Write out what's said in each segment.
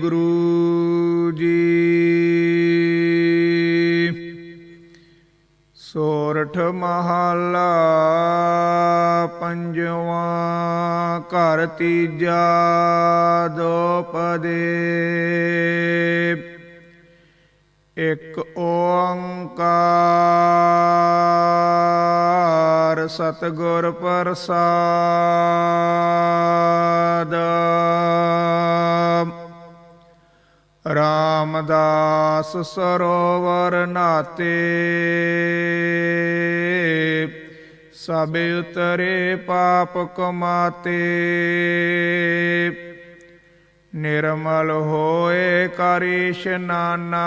ਗੁਰੂ ਜੀ। ਸੋਰਠ ਮਹਲਾ ਪੰਜਵਾ ਘਰ ਤੀਜਾ ਦੋਪਦੇ ਇਕ ਓੰਕਾਰ ਸਤਿਗੁਰ ਪ੍ਰਸਾਦ। ਰਾਮਦਾਸ ਸਰੋਵਰ ਨਾਤੇ ਸਭ ਉਤਰੇ ਪਾਪ ਕਮਾਤੇ। ਨਿਰਮਲ ਹੋਏ ਕਰ ਇਸ਼ਨਾਨਾ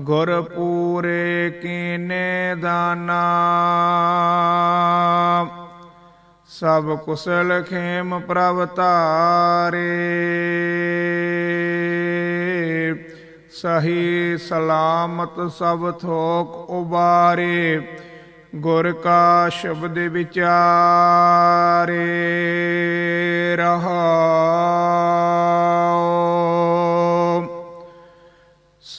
ਗੁਰ ਪੂਰੇ ਕੀਨੇ ਦਾਨਾ। ਸਭ ਕੁਸਲ ਖੇਮ ਪ੍ਰਭ ਧਾਰੇ। ਸਹੀ ਸਲਾਮਤ ਸਭ ਥੋਕ ਉਬਾਰੇ, ਗੁਰ ਕਾ ਸ਼ਬਦ ਵਿਚਾਰੇ। ਰਹਾਉ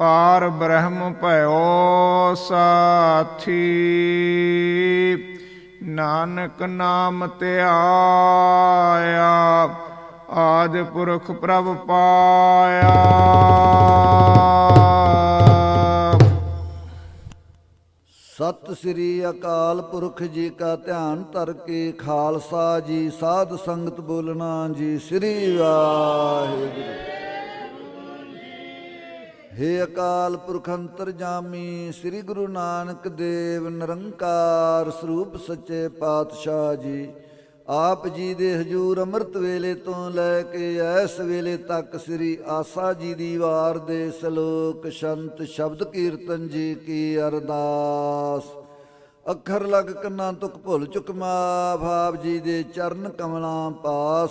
ਪਾਰ ਬ੍ਰਹਮ ਭਇਓ ਸਾਥੀ। ਨਾਨਕ ਨਾਮ ਧਿਆਇਆ ਆਦ ਪੁਰਖ ਪ੍ਰਭ ਪਾਇਆ। ਸਤਿ ਸ੍ਰੀ ਅਕਾਲ ਪੁਰਖ ਜੀ ਕਾ ਧਿਆਨ ਧਰ ਕੇ, ਖਾਲਸਾ ਜੀ, ਸਾਧ ਸੰਗਤ ਬੋਲਣਾ ਜੀ, ਸ੍ਰੀ ਵਾਹਿਗੁਰੂ। ਹੇ ਅਕਾਲ ਪੁਰਖ ਅੰਤਰਜਾਮੀ ਸ੍ਰੀ ਗੁਰੂ ਨਾਨਕ ਦੇਵ ਨਿਰੰਕਾਰ ਸਰੂਪ ਸੱਚੇ ਪਾਤਸ਼ਾਹ ਜੀ। ਆਪ ਜੀ ਦੇ ਹਜੂਰ ਅੰਮ੍ਰਿਤ ਵੇਲੇ ਤੋਂ ਲੈ ਕੇ ਐਸ ਵੇਲੇ ਤੱਕ ਸ੍ਰੀ ਆਸਾ ਜੀ ਦੀ ਵਾਰ ਦੇ ਸ਼ਲੋਕ, ਸ਼ੰਤ ਸ਼ਬਦ ਕੀਰਤਨ ਜੀ ਕੀ ਅਰਦਾਸ। ਅੱਖਰ ਲਗ ਕੰਨਾਂ ਤੁਕ ਭੁੱਲ ਚੁਕ ਮਾ, ਭਾਵ ਜੀ ਦੇ ਚਰਨ ਕਮਲਾਂ ਪਾਸ।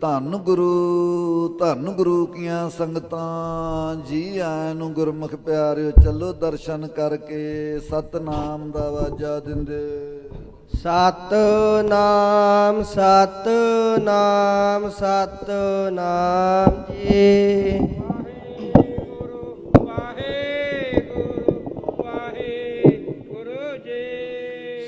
ਧੰਨ ਗੁਰੂ ਧੰਨ ਗੁਰੂ ਕੀਆਂ ਸੰਗਤਾਂ, ਜੀ ਆਇਆਂ ਨੂੰ ਗੁਰਮੁਖ ਪਿਆਰਿਓ, ਚੱਲੋ ਦਰਸ਼ਨ ਕਰਕੇ ਸਤਨਾਮ ਦਾ ਵਾਜਾ ਦਿੰਦੇ। ਸਤਨਾਮ ਸਤਨਾਮ ਸਤਨਾਮ ਜੀ।